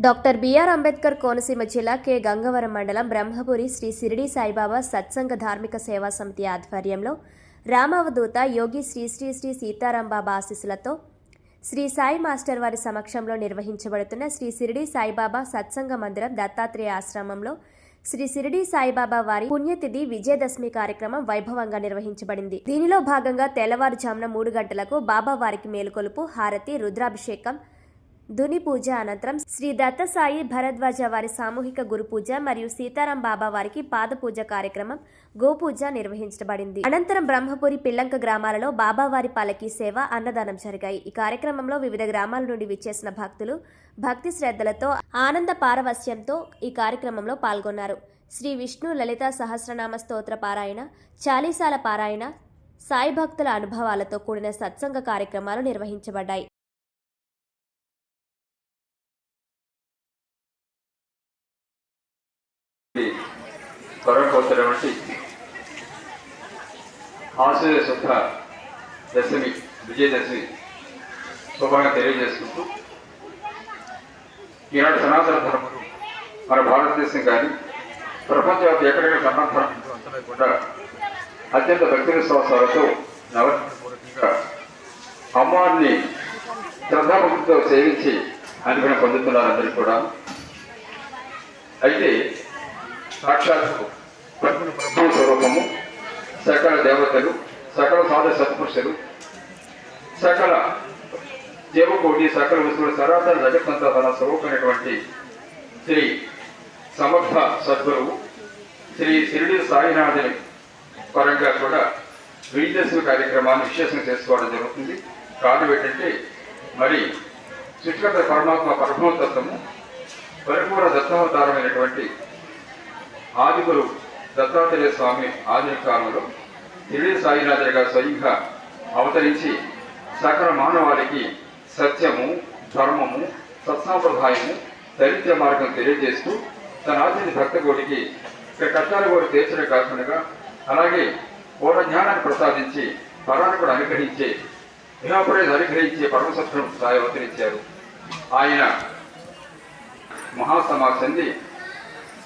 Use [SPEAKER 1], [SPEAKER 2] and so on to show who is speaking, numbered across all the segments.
[SPEAKER 1] Doctor BR Ambedkar Konaseema జిల్లా K. Gangavaram మండలం బ్రహ్మపురి శ్రీ సిరిడి సాయిబాబా సత్సంగ ధార్మిక సేవా సమితి ఆధ్వర్యంలో రామావధూత యోగి శ్రీ శ్రీ శ్రీ సీతారాం బాబా ఆశీస్సులతో శ్రీ సాయి మాస్టర్ వారి సమక్షంలో నిర్వహించబడుతున్న శ్రీ సిరిడి సాయిబాబా సత్సంగ మందిరం దత్తాత్రేయ ఆశ్రమంలో శ్రీ సిరిడి సాయిబాబా వారి పుణ్యతిథి విజయదశమి కార్యక్రమం వైభవంగా నిర్వహించబడింది. దీనిలో భాగంగా తెల్లవారుజామున మూడు గంటలకు బాబా వారికి మేలుకొలుపు హారతి రుద్రాభిషేకం దుని పూజ అనంతరం శ్రీ దత్తసాయి భరద్వాజ వారి సామూహిక గురు పూజ మరియు సీతారాం బాబా వారికి పాద పూజ కార్యక్రమం గోపూజ నిర్వహించబడింది. అనంతరం బ్రహ్మపురి పిల్లంక గ్రామాలలో బాబావారి పాలకి సేవ అన్నదానం జరిగాయి. ఈ కార్యక్రమంలో వివిధ గ్రామాల నుండి విచ్చేసిన భక్తులు భక్తి శ్రద్ధలతో ఆనంద పారవస్యంతో ఈ కార్యక్రమంలో పాల్గొన్నారు. శ్రీ విష్ణు లలిత సహస్రనామ స్తోత్ర పారాయణ చాలీసాల పారాయణ సాయి భక్తుల అనుభవాలతో కూడిన సత్సంగ కార్యక్రమాలు నిర్వహించబడ్డాయి.
[SPEAKER 2] కొరకపోతున్నటువంటి ఆశ్రయ శుద్ధ దశమి విజయదశమి శుభంగా తెలియజేసుకుంటూ ఈనాడు సనాతన ధర్మం మన భారతదేశం కానీ ప్రపంచవ్యాప్తి ఎక్కడెక్కడ సనాతన అంతమే కూడా అత్యంత భక్తి విశ్వాసాలతో నవపూర్వకంగా అమ్మవారిని శ్రద్ధాభక్తితో సేవించి అనుగ్రహం పొందుతున్నారు అందరికీ కూడా అయితే సాక్షాత్తు ప్రభు స్వరూపము సకల దేవతలు సకల సాధ సత్పురుషులు సకల జీవకోటి సకల వస్తువులు సరాసరి జగత్తంతా తన స్వరూపమైనటువంటి శ్రీ సమర్థ సద్గురువు శ్రీ షిరిడి సాయినాథుని పరంగా కూడా విజయదశమి కార్యక్రమాన్ని విశేషం చేసుకోవడం జరుగుతుంది. కారణం ఏంటంటే మరి సృష్టికర్త పరమాత్మ పరమోత్తత్వము పరిపూర్ణ దత్తావతారమైనటువంటి ఆదిగురు దత్తాత్రేయ స్వామి ఆది కాలంలో తిరిగి సాయినాథుడిగా స్వయంగా అవతరించి సకల మానవాళికి సత్యము ధర్మము సత్సాంప్రదాయము దరిద్ర మార్గం తెలియజేస్తూ తన ఆధుని భక్త కోటికి కష్టాలు కూడా తీర్చడం కాకుండా అలాగే పూర్ణ జ్ఞానాన్ని ప్రసాదించి పరాన్ని కూడా అనుగ్రహించే విహాపురే అనుగ్రహించే పరమసత్వం సాయి అవతరించారు ఆయన మహాసమాసంది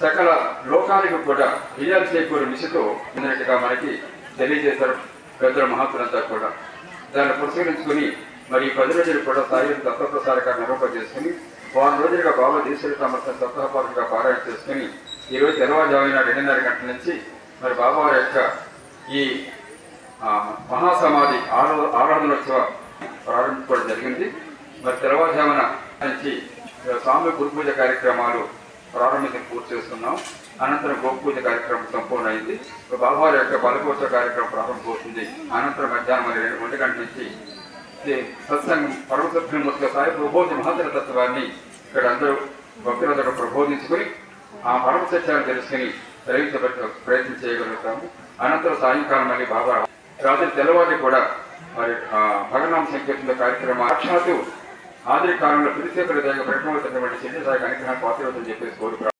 [SPEAKER 2] సకల లోకానికి కూడా విజయాలు చేకూరు నిశతో ఉన్నట్టుగా మనకి తెలియజేశారు పెద్దల మహాత్ములంతా కూడా. దాన్ని పురస్కరించుకుని మరి పది రోజులు కూడా సాయం తత్వప్రసారక నిరూపణ చేసుకుని వారం రోజులుగా బాబా దేశ్వరి సమర్థం సప్తాహపాలుగా పారాయణ చేసుకుని ఈ రోజు తెల్లవారుజామున రెండున్నర గంటల నుంచి మరి బాబా యొక్క ఈ మహాసమాధి ఆరా ఆరాధనోత్సవ ప్రారంభించుకోవడం జరిగింది. మరి తెల్లవారుజామున నుంచి స్వామి గురు పూజ కార్యక్రమాలు ప్రారంభించి పూర్తి చేస్తున్నాం. అనంతరం గోపు పూజ కార్యక్రమం సంపూర్ణ అయింది. బాబావారి యొక్క బలకోత్సవ కార్యక్రమం ప్రారంభమవుతుంది అనంతరం మధ్యాహ్నం మరి రెండు ఒంటి నుంచి సత్సంగం పరమసత్యం సాయి ప్రబోధ మహాతర తత్వాన్ని ఇక్కడ అందరూ భక్తులందరూ ప్రబోధించుకొని ఆ పరమ సత్యాన్ని తెలుసుకుని గ్రహించబట్ట ప్రయత్నం చేయగలుగుతాము. అనంతరం సాయంకాలం మళ్ళీ బాబా రాత్రి తెల్లవారి కూడా మరి ఆ భగనామ సంకీర్తన కార్యక్రమం. సాక్షాత్తు ఆంధ్ర కాలంలో పిలిచేపల్లి దగ్గర పెట్టినటువంటి సిద్ధి సాయి అనుగ్రహం పాత్రవద్దని చెప్పేసి కోరుకు